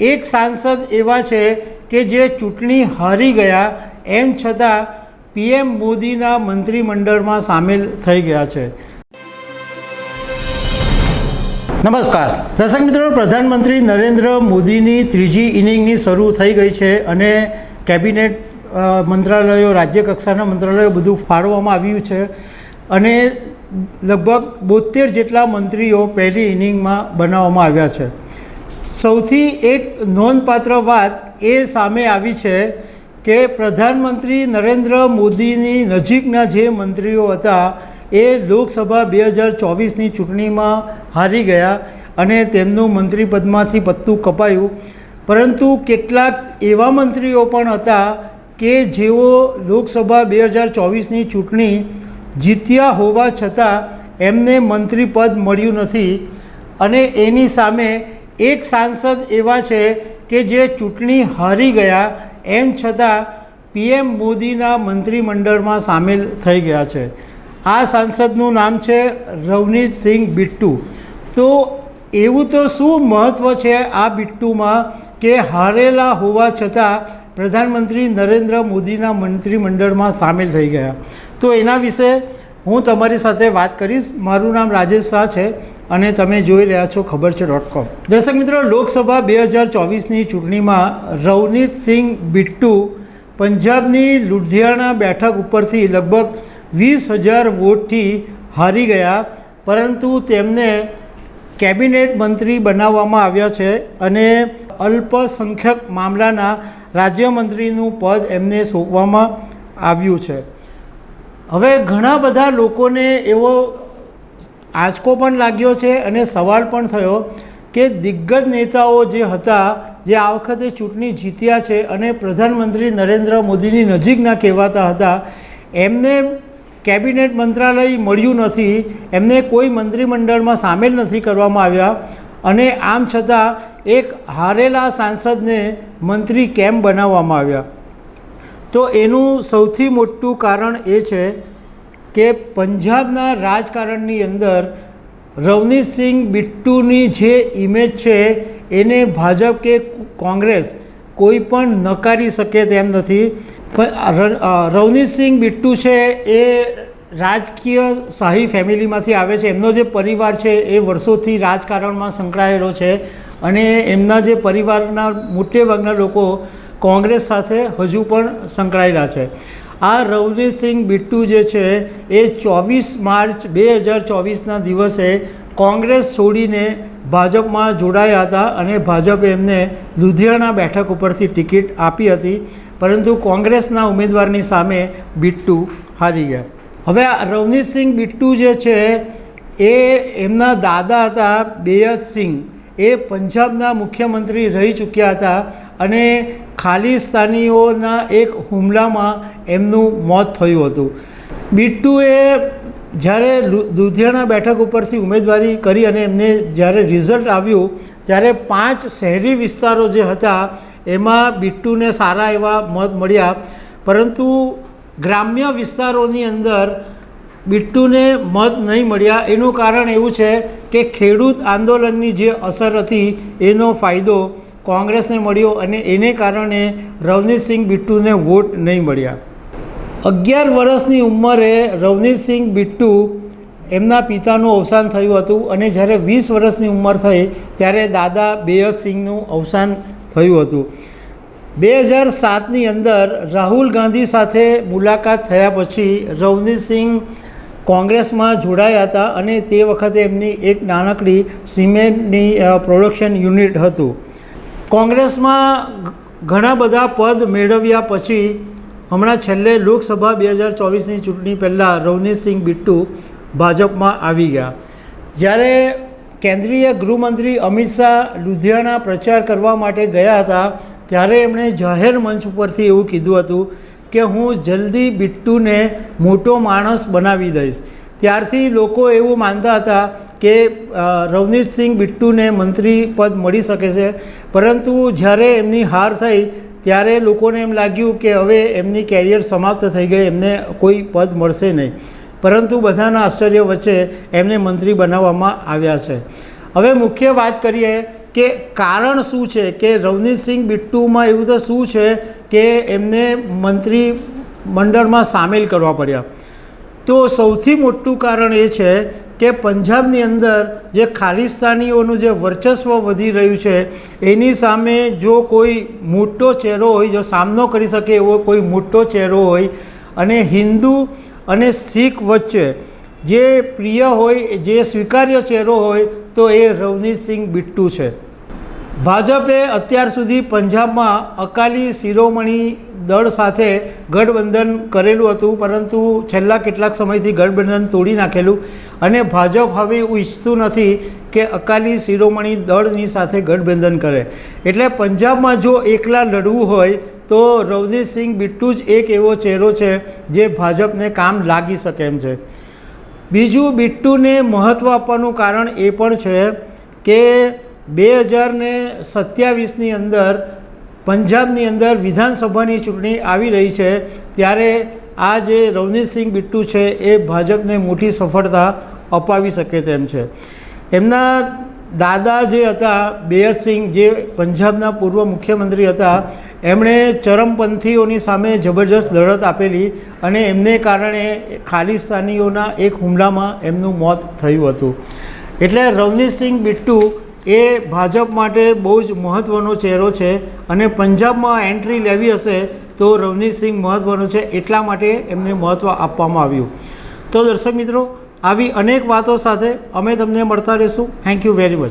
એક સાંસદ એવા છે કે જે ચૂંટણી હારી ગયા, એમ છતાં પીએમ મોદીના મંત્રીમંડળમાં સામેલ થઈ ગયા છે. નમસ્કાર. દર્શક મિત્રો, પ્રધાનમંત્રી નરેન્દ્ર મોદીની ત્રીજી ઇનિંગની શરૂ થઈ ગઈ છે અને કેબિનેટ મંત્રાલયો, રાજ્ય કક્ષાના મંત્રાલયો બધું ફાળવવામાં આવ્યું છે અને લગભગ બોતેર જેટલા મંત્રીઓ પહેલી ઇનિંગમાં બનાવવામાં આવ્યા છે. સૌથી એક નોંધપાત્ર વાત એ સામે આવી છે કે પ્રધાનમંત્રી નરેન્દ્ર મોદીની નજીકના જે મંત્રીઓ હતા એ લોકસભા બે હજાર ચોવીસની ચૂંટણીમાં હારી ગયા અને તેમનું મંત્રીપદમાંથી પત્તું કપાયું. પરંતુ કેટલાક એવા મંત્રીઓ પણ હતા કે જેઓ લોકસભા બે હજાર ચોવીસની ચૂંટણી જીત્યા હોવા છતાં એમને મંત્રીપદ મળ્યું નથી અને એની સામે એક સાંસદ એવા છે કે જે ચૂંટણી હારી ગયા, એમ છતાં પીએમ મોદીના મંત્રીમંડળમાં સામેલ થઈ ગયા છે. આ સાંસદનું નામ છે રવનીત સિંહ બિટ્ટુ. તો એવું તો શું મહત્ત્વ છે આ બિટ્ટુમાં કે હારેલા હોવા છતાં પ્રધાનમંત્રી નરેન્દ્ર મોદીના મંત્રીમંડળમાં સામેલ થઈ ગયા? તો એના વિશે હું તમારી સાથે વાત કરીશ. મારું નામ રાજેશ શાહ છે. અને તમે જોઈ રહ્યા છો ખબર છે ડોટ કોમ દર્શક મિત્રો, લોકસભા બે હજાર ચોવીસની ચૂંટણીમાં રવનીત સિંહ બિટ્ટુ પંજાબની લુધિયાણા બેઠક ઉપરથી લગભગ વીસ હજાર વોટથી હારી ગયા, પરંતુ તેમને કેબિનેટ મંત્રી બનાવવામાં આવ્યા છે અને અલ્પસંખ્યક મામલાના રાજ્યમંત્રીનું પદ એમને સોંપવામાં આવ્યું છે. હવે ઘણા બધા લોકોને એવો આંચકો પણ લાગ્યો છે અને સવાલ પણ થયો કે દિગ્ગજ નેતાઓ જે હતા, જે આ વખતે ચૂંટણી જીત્યા છે અને પ્રધાનમંત્રી નરેન્દ્ર મોદીની નજીકના કહેવાતા હતા, એમને કેબિનેટ મંત્રાલય મળ્યું નથી, એમને કોઈ મંત્રીમંડળમાં સામેલ નથી કરવામાં આવ્યા અને આમ છતાં એક હારેલા સાંસદને મંત્રી કેમ બનાવવામાં આવ્યા? તો એનું સૌથી મોટું કારણ એ છે કે પંજાબના રાજકારણની અંદર રવનીતસિંહ બિટ્ટુની જે ઇમેજ છે, એને ભાજપ કે કોંગ્રેસ કોઈ પણ નકારી શકે તેમ નથી. પણ રવનીતસિંહ બિટ્ટુ છે એ રાજકીય શાહી ફેમિલીમાંથી આવે છે. એમનો જે પરિવાર છે એ વર્ષોથી રાજકારણમાં સંકળાયેલો છે અને એમના જે પરિવારના મોટેભાગના લોકો કોંગ્રેસ સાથે હજુ પણ સંકળાયેલા છે. આ રવનીતસિંહ બિટ્ટુ જે છે, એ ચોવીસ માર્ચ બે હજાર ચોવીસના દિવસે કોંગ્રેસ છોડીને ભાજપમાં જોડાયા હતા અને ભાજપે એમને લુધિયાણા બેઠક ઉપરથી ટિકિટ આપી હતી. પરંતુ કોંગ્રેસના ઉમેદવારની સામે બિટ્ટુ હારી ગયા. હવે આ રવનીતસિંહ બિટ્ટુ જે છે, એ એમના દાદા હતા બેયતસિંહ એ પંજાબના મુખ્યમંત્રી રહી ચૂક્યા હતા અને ખાલિસ્તાનીઓના એક હુમલામાં એમનું મોત થયું હતું. બિટ્ટુએ જ્યારે લુધિયાણા બેઠક ઉપરથી ઉમેદવારી કરી અને એમને જ્યારે રિઝલ્ટ આવ્યું, ત્યારે પાંચ શહેરી વિસ્તારો જે હતા, એમાં બિટ્ટુને સારા એવા મત મળ્યા. પરંતુ ગ્રામ્ય વિસ્તારોની અંદર બિટ્ટુને મત નહીં મળ્યા. એનું કારણ એવું છે કે ખેડૂત આંદોલનની જે અસર હતી, એનો ફાયદો કોંગ્રેસને મળ્યો અને એને કારણે રવનીતસિંહ બિટ્ટુને વોટ નહીં મળ્યા. અગિયાર વર્ષની ઉંમરે રવનીતસિંહ બિટ્ટુ એમના પિતાનું અવસાન થયું હતું અને જ્યારે વીસ વર્ષની ઉંમર થઈ ત્યારે દાદા બેયતસિંહનું અવસાન થયું હતું. બે હજાર સાતની અંદર રાહુલ ગાંધી સાથે મુલાકાત થયા પછી રવનીતસિંહ કોંગ્રેસમાં જોડાયા હતા અને તે વખતે એમની એક નાનકડી સિમેન્ટની પ્રોડક્શન યુનિટ હતું. કોંગ્રેસમાં ઘણા બધા પદ મેળવ્યા પછી હમણાં છેલ્લે લોકસભા બે હજાર ચોવીસની ચૂંટણી પહેલાં રવનીતસિંહ બિટ્ટુ ભાજપમાં આવી ગયા. જ્યારે કેન્દ્રીય ગૃહમંત્રી અમિત શાહ લુધિયાણા પ્રચાર કરવા માટે ગયા હતા, ત્યારે એમણે જાહેર મંચ ઉપરથી એવું કીધું હતું કે હું જલ્દી બિટ્ટુને મોટો માણસ બનાવી દઈશ. ત્યારથી લોકો એવું માનતા હતા કે રવનીતસિંહ બિટ્ટુને મંત્રી પદ મળી શકે છે. પરંતુ જ્યારે એમની હાર થઈ, ત્યારે લોકોને એમ લાગ્યું કે હવે એમની કેરિયર સમાપ્ત થઈ ગઈ, એમને કોઈ પદ મળશે નહીં. પરંતુ બધાના આશ્ચર્ય વચ્ચે એમને મંત્રી બનાવવામાં આવ્યા છે. હવે મુખ્ય વાત કરીએ કે કારણ શું છે કે રવનીતસિંહ બિટ્ટુમાં એવું તો શું છે કે એમને મંત્રી મંડળમાં સામેલ કરવા પડ્યા. તો સૌથી મોટું કારણ એ છે કે પંજાબની અંદર જે ખાલિસ્તાનીઓનું જે વર્ચસ્વ વધી રહ્યું છે, એની સામે જો કોઈ મોટો ચહેરો હોય, જો સામનો કરી શકે એવો કોઈ મોટો ચહેરો હોય, અને હિન્દુ અને શીખ વચ્ચે જે પ્રિય હોય, જે સ્વીકાર્ય ચહેરો હોય, તો એ રવનીતસિંહ બિટ્ટુ છે. ભાજપે અત્યાર સુધી પંજાબમાં અકાલી શિરોમણી દળ સાથે ગઠબંધન કરેલું હતું, પરંતુ છેલ્લા કેટલાક સમયથી ગઠબંધન તોડી નાખેલું. અને ભાજપ હવે એવું ઈચ્છતું નથી કે અકાલી શિરોમણી દળની સાથે ગઠબંધન કરે. એટલે પંજાબમાં જો એકલા લડવું હોય, તો રવનીતસિંહ બિટ્ટુ જ એક એવો ચહેરો છે જે ભાજપને કામ લાગી શકે એમ છે. બીજું, બિટ્ટુને મહત્ત્વ આપવાનું કારણ એ પણ છે કે બે હજાર ને સત્યાવીસની અંદર પંજાબની અંદર વિધાનસભાની ચૂંટણી આવી રહી છે, ત્યારે આ જે રવનીતસિંહ બિટ્ટુ છે, એ ભાજપને મોટી સફળતા અપાવી શકે તેમ છે. એમના દાદા જે હતા બેયરસિંહ જે પંજાબના પૂર્વ મુખ્યમંત્રી હતા, એમણે ચરમપંથીઓની સામે જબરજસ્ત લડત આપેલી અને એમને કારણે ખાલિસ્તાનીઓના એક હુમલામાં એમનું મોત થયું હતું. એટલે રવનીતસિંહ બિટ્ટુ એ ભાજપ માટે બહુ જ મહત્ત્વનો ચહેરો છે અને પંજાબમાં એન્ટ્રી લેવી હશે તો રવનીતસિંહ મહત્ત્વનો છે એટલા માટે એમને મહત્ત્વ આપવામાં આવ્યું. તો દર્શક મિત્રો, આવી અનેક વાતો સાથે અમે તમને મળતા રહીશું. Thank you very much